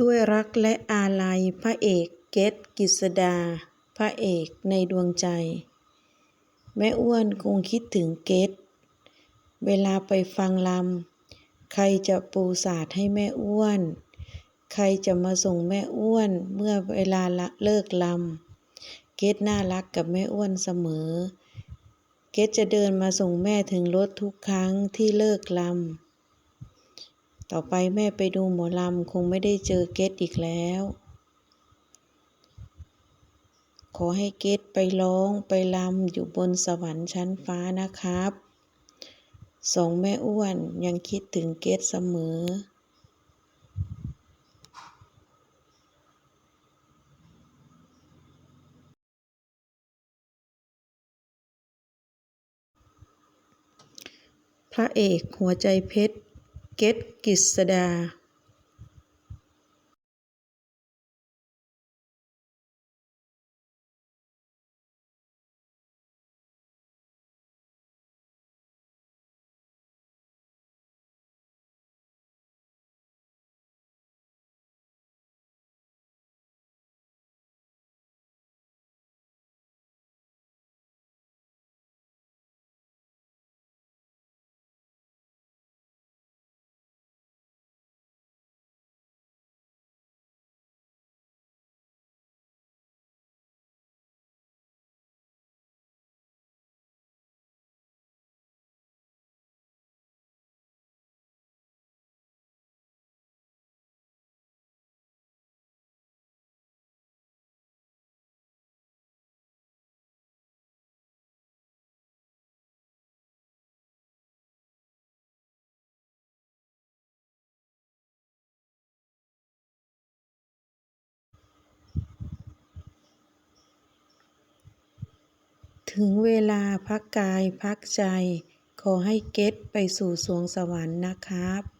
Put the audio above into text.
ด้วยรักและอาลัยพระเอกเกตกิษดา พระเอกในดวงใจ แม่อ้วนคงคิดถึงเกตเวลาไปฟังลำใครจะปูศาสตร์ให้แม่อ้วน ใครจะมาส่งแม่อ้วนเมื่อเวลาละเลิกลำเกตน่ารักกับแม่อ้วนเสมอ เกตจะเดินมาส่งแม่ถึงรถทุกครั้งที่เลิกลำ ต่อไปแม่ไปดูหมอลำคงไม่ได้เจอเกตอีกแล้ว ขอให้เกตไปร้องไปลำอยู่บนสวรรค์ชั้นฟ้านะครับ สองแม่อ้วนยังคิดถึงเกตเสมอพระเอกหัวใจเพชร เกตกิษดา ถึงเวลาพักกายพักใจ ขอให้เกตไปสู่สวงสวรรค์นะครับ